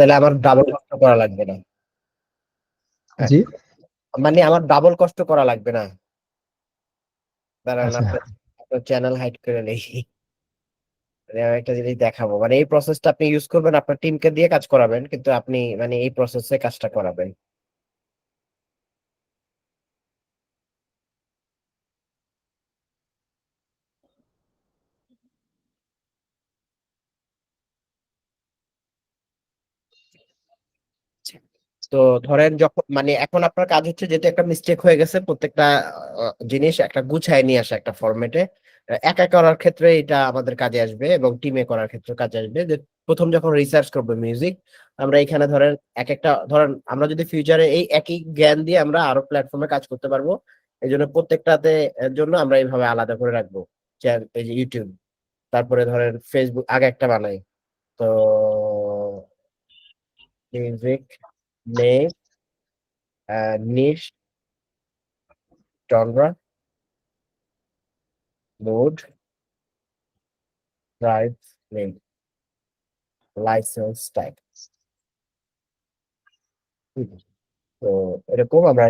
তাহলে আমার ডাবল কষ্ট করা লাগবে না। জি। মানে আমার ডাবল কষ্ট করা লাগবে না। দাঁড়ান আচ্ছা। আপনার চ্যানেল হাইড করে নেই। মানে আমি একটা জিনিস দেখাবো। মানে এই প্রসেসটা আপনি ইউজ করবেন আপনার টিমকে দিয়ে কাজ করাবেন কিন্তু আপনি মানে এই প্রসেসে কাজটা করাবেন। তো ধরেন যখন মানে এখন আপনার কাজ হচ্ছে যেটা একটা মিস্টেক হয়ে গেছে, প্রত্যেকটা জিনিস একটা গুছায় নিয়ে আসা একটা ফরম্যাটে একা করার ক্ষেত্রে এটা আমাদের কাজে আসবে এবং টিমে করার ক্ষেত্রে কাজে আসবে। যে প্রথম যখন রিসার্চ করব মিউজিক আমরা এখানে ধরেন এক একটা, ধরেন আমরা যদি ফিউচারে এই একই জ্ঞান দিয়ে আমরা আরও প্ল্যাটফর্মে কাজ করতে পারব এই জন্য প্রত্যেকটাতে জন্য আমরা এইভাবে আলাদা করে রাখব। এই যে ইউটিউব তারপরে ধরেন ফেসবুক আগে একটা বানাই। তো music name uh, niche, genre, mode, price, name, license type. তো এরকম আমরা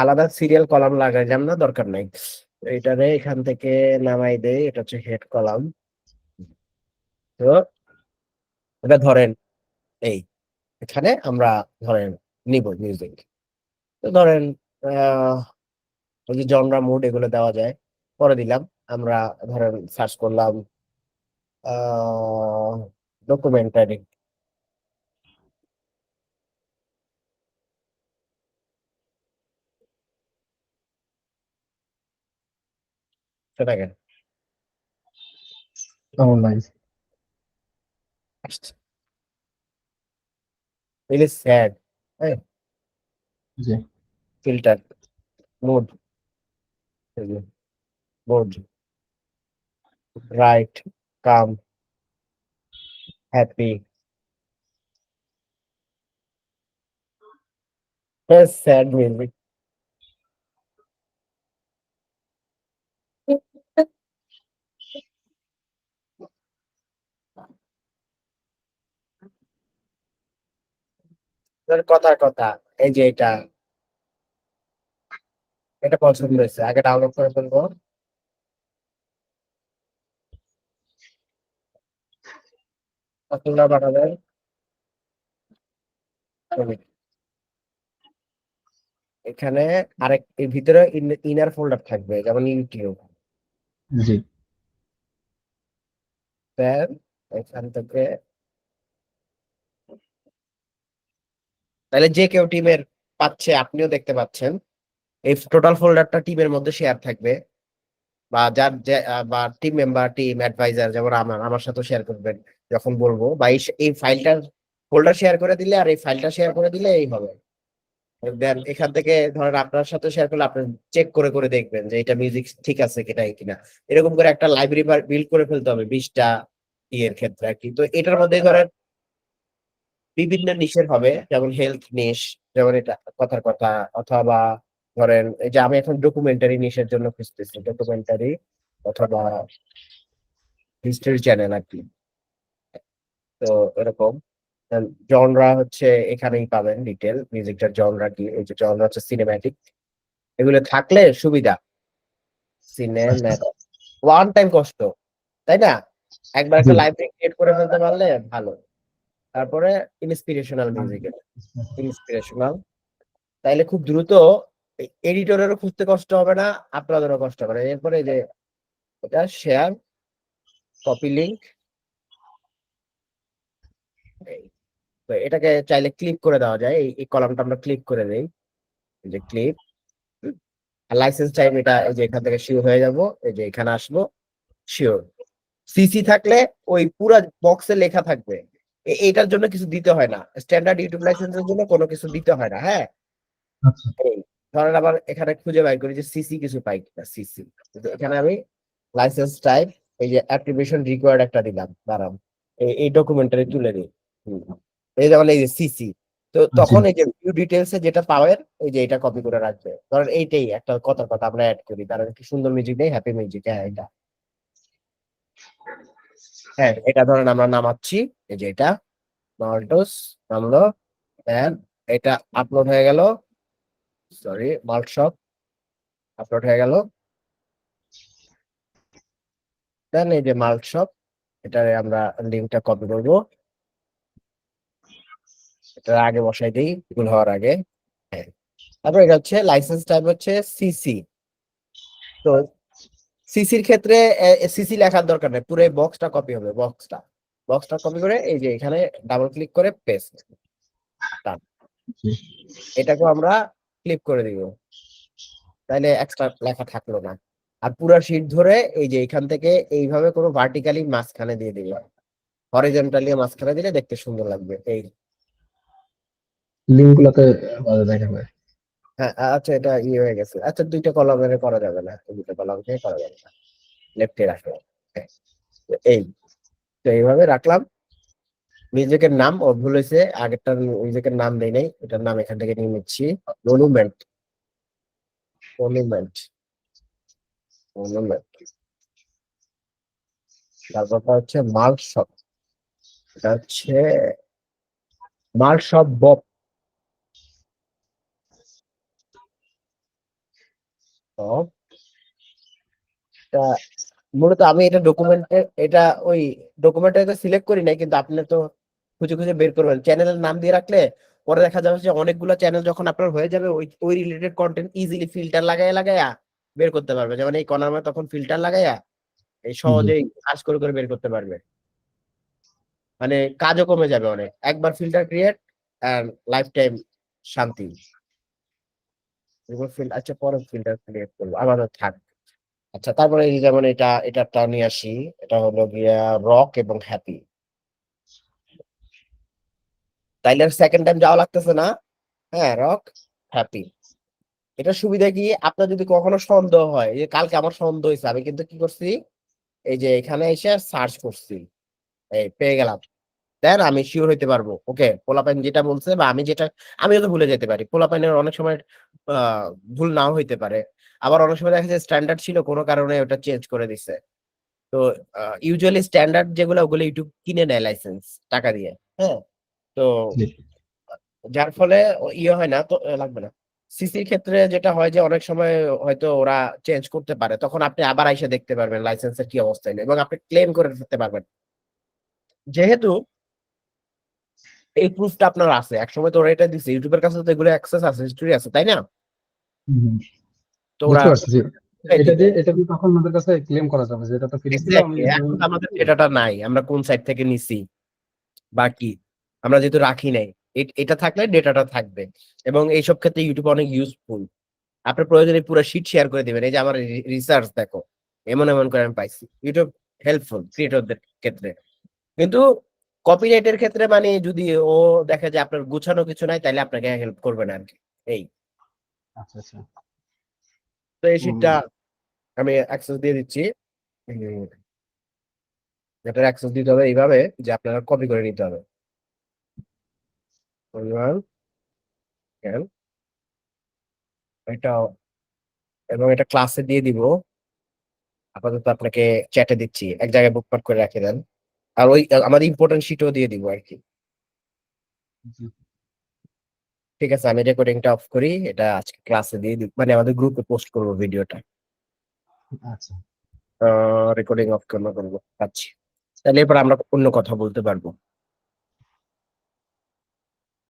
আলাদা সিরিয়াল কলাম লাগাইলাম না দরকার নাই এটারে এখান থেকে নামাই দেই এটা হচ্ছে হেড কলাম তো এটা ধরেন এই এখানে আমরা ধরেন নিব মিউজিক তো ধরেন ওই যে জনরা মুড এগুলো দেওয়া যায় পরে দিলাম আমরা ধরেন সার্চ করলাম ডকুমেন্টারি nice. রিলি স্যাড জি filter mood mood right come happy sad music কথার কথা এই যে এটা। এটা পছন্দ হয়েছে। আগে ডাউনলোড করে ফেলব। কতগুলো এখানে আরেক এর ভিতরে ইনার ফোল্ডার থাকবে যেমন ইউটিউব জি। এখান থেকে তাহলে যে কেউ টিমের পাচ্ছে, আপনিও দেখতে পাচ্ছেন। এই টোটাল ফোল্ডারটা টিমের মধ্যে শেয়ার থাকবে। বা যার বা টিম মেম্বার টিম অ্যাডভাইজার যেমন আমার আমার সাথে শেয়ার করবেন, যখন বলব। বা এই ফাইলটার ফোল্ডার শেয়ার করে দিলে আর এই ফাইলটা শেয়ার করে দিলে এই হবে। দেন এখান থেকে ধরেন আপনার সাথে শেয়ার করলে আপনি চেক করে করে দেখবেন যে এটা মিউজিক ঠিক আছে কিনা কিনা। এরকম করে একটা লাইব্রেরি বিল্ড করে ফেলতে হবে বিশটা ইয়ের ক্ষেত্রে আর কি। তো এটার মধ্যে ধরেন বিভিন্ন নিশের হবে যেমন হেলথ নিশ যেমন এটা কথার কথা অথবা ধরেন এই যে আমি এখন ডকুমেন্টারি নিশের জন্য খুঁজতেছি ডকুমেন্টারি অথবা হিস্ট্রি চ্যানেল আর কি তো এরকম। জনরা হচ্ছে এখানেই পাবেন ডিটেল মিউজিকটার জনরা কি এই যে জনরা হচ্ছে সিনেম্যাটিক এগুলো থাকলে সুবিধা। সিনেম্যাটিক ওয়ান টাইম কষ্ট তাই না? একবার একটা। লাইব্রেরি ক্রিয়েট করে ফেলতে পারলে ভালো। তারপরে ইন্সপিরেশনাল মিউজিক ইন্সপিরেশনাল তাইলে খুব দ্রুত এডিটরেরও খুঁজতে কষ্ট হবে না আপনাদেরও কষ্ট হবে না। এরপরে এই যে এটা শেয়ার কপি লিংক তো এটাকে চাইলে ক্লিক করে দেওয়া যায়। এই- কলামটা আমরা ক্লিক করে দেই। এই যে ক্লিক আর লাইসেন্স টাইম এটা এই যে এখান থেকে শিওর হয়ে যাব। এই যে এখানে আসব। শিওর সিসি থাকলে ওই পুরো বক্সে লেখা থাকবে। এটার জন্য কিছু দিতে হয় না। স্ট্যান্ডার্ড ইউটিউব লাইসেন্সের জন্য কোনো কিছু দিতে হয় না হ্যাঁ? আচ্ছা। ধরেন আবার এখানে খুঁজে বাই করি যে সিসি কিছু পাই কিনা সিসি এখানে আমি লাইসেন্স টাইপ এই যে অ্যাক্টিভেশন রিকোয়ার্ড একটা দিলাম দাঁড়ান এই- ডকুমেন্টারি তুলে দিই। এই যেমন এই যে সিসি তো তখন এই যে ভিউ ডিটেলস যেটা পাওয়ার এই যে এটা কপি করে রাখবে। ধরেন এইটাই একটা কথার কথা আমরা অ্যাড করি কারণ কি সুন্দর মিউজিক নেই? হ্যাপি মিউজিক হ্যাঁ এটা। হ্যাঁ এটা ধরেন আমরা নামাচ্ছি। এই যে এটা, মাল্টোস, নামলো দেন এটা আপলোড হয়ে গেল। সরি মাল্ট আপলোড হয়ে গেল। দেন এই যে মাল্ট শপ এটারে আমরা লিঙ্কটা কপি করব। এটা আগে বসাই দিই, ভুল হওয়ার আগে। হ্যাঁ তারপর এটা হচ্ছে লাইসেন্স টাইপ হচ্ছে সিসি তো সিসির ক্ষেত্রে সিসি লেখার দরকার নেই। পুরো বক্সটা কপি হবে বক্সটা বক্সটা কপি করে এই যে এখানে ডাবল ক্লিক করে পেস্ট জি। এটাকে আমরা ক্লিক করে দিব। তাইলে এক্সট্রা লেখা থাকল না। আর পুরো শীট ধরে এই যে এখান থেকে এইভাবে কোনো ভার্টিক্যালি মাঝখানে দিয়ে দিবে। হরিজন্টালি মাঝখানে দিলে দেখতে সুন্দর লাগবে। এই লিঙ্ক গুলাতে আলাদা দেখাবে হ্যাঁ আচ্ছা এটা ইয়ে হয়ে গেছে। আচ্ছা দুইটা কলমের করা যাবে না। দুইটা কলম থেকে করা যাবে না। লেফটে হ্যাঁ, এই তো এইভাবে রাখলাম। মিউজিকের নাম ও ভুল হয়েছে আগেরটা মিউজিকের নাম দেই নাই এটার নাম এখান থেকে নিয়ে নিচ্ছি। মনুমেন্ট মনুমেন্ট মনুমেন্ট তারপরটা হচ্ছে মাল শপ এটা হচ্ছে মাল শপ বব তা মূলত আমি এটা ডকুমেন্টে এটা ওই ডকুমেন্টে তো সিলেক্ট করি নাই কিন্তু আপনি তো খুঁজে খুঁজে বের করবেন। চ্যানেলের নাম দিয়ে রাখলে পরে দেখা যাবে যে অনেকগুলো চ্যানেল যখন আপনার হয়ে যাবে ওই ওই রিলেটেড কন্টেন্ট ইজিলি ফিল্টার লাগাইয়া লাগাইয়া বের করতে পারবে। যেমন এই কর্নার মধ্যে তখন ফিল্টার লাগাইয়া এই সহজেই কাজ করে করে বের করতে পারবে। মানে কাজও কমে যাবে অনেক। একবার filter create and life time শান্তি। এবার ফিল- আচ্ছা পরে ফিল্টার ক্রিয়েট করব থাক। আচ্ছা তারপরে এই যেমন এটা আসি, এটা হলো গিয়া রক এবং হ্যাপি তাইলে সেকেন্ড টাইম যাওয়া লাগতেছে না? হ্যাঁ রক হ্যাপি এটা সুবিধা কি? আপনার যদি কখনো সন্দেহ হয় যে কালকে আমার সন্দেহ হয়েছে, আমি কিন্তু কি করছি? এই যে এখানে এসে সার্চ করছি। এই পেয়ে গেলাম। দেন আমি শিওর হইতে পারব। ওকে পোলাপাইন যেটা বলছে বা আমি যেটা আমিও তো ভুলে যেতে পারি। পোলাপাইনের অনেক সময় ভুল নাও হইতে পারে। আবার অনেক সময় দেখা যায় স্ট্যান্ডার্ড ছিল কোনো কারণে ওটা চেঞ্জ করে দিছে। তো ইউজুয়ালি স্ট্যান্ডার্ড যেগুলো ওগুলো ইউটিউব কিনে নেয় লাইসেন্স টাকা দিয়ে। হ্যাঁ? তো যার ফলে ইয়ে হয় না তো লাগবে না। সিসির ক্ষেত্রে যেটা হয় যে অনেক সময় হয়তো ওরা চেঞ্জ করতে পারে। তখন আপনি আবার এসে দেখতে পারবেন লাইসেন্সের কি অবস্থা। এবং আপনি ক্লেম করে ফেলতে পারবেন। যেহেতু এই প্রুফটা আপনার আছে। একসময় তো ওরা এটা দিচ্ছে ইউটিউবের কাছে তো এগুলো অ্যাক্সেস আছে হিস্টরি আছে তাই না? তো ওরা। এই এটা দিয়ে এটা দিয়ে তখন আমাদের কাছে ক্লেম করা যাবে যে এটা তো ফ্রি ছিল আমাদের ডেটাটা নাই। আমরা কোন সাইট থেকে নিছি বা কি? আমরা যেহেতু রাখি নাই এটা থাকলে ডেটাটা থাকবে। এবং এইসব ক্ষেত্রে ইউটিউব অনেক ইউজফুল আপনার প্রয়োজনে পুরো শিট শেয়ার করে দিবেন। এই যে আমার রিসার্চ দেখো এমন এমন করে আমি পাইছি। ইউটিউব হেল্পফুল ক্রিয়েটরদের ক্ষেত্রে। কিন্তু কপিরাইটের ক্ষেত্রে মানে যদি ও দেখে যে আপনার গুছানো কিছু নাই তাহলে আপনাকে হেল্প করবে না আর কি এই। আচ্ছা আচ্ছা। তো এই শিটটা আমি অ্যাক্সেস দিয়ে দিচ্ছি। এটার অ্যাক্সেস দিতে হবে এইভাবে যে আপনারা কপি করে নিতে হবে। এটা এবং এটা ক্লাসে দিয়ে দিব। আপাতত আপনাকে চ্যাটে দিচ্ছি। এক জায়গায় বুকমার্ক করে রেখে দেন। আর ওই আমাদের ইম্পর্টেন্ট শিটও দিয়ে দিব আর কি। ঠিক আছে আমি রেকর্ডিংটা অফ করি এটা আজকে ক্লাসে দিয়ে দিব মানে আমাদের গ্রুপে পোস্ট করব ভিডিওটা আচ্ছা। রেকর্ডিং অফ করব করব আচ্ছা। তাহলে এরপর আমরা অন্য কথা বলতে পারব।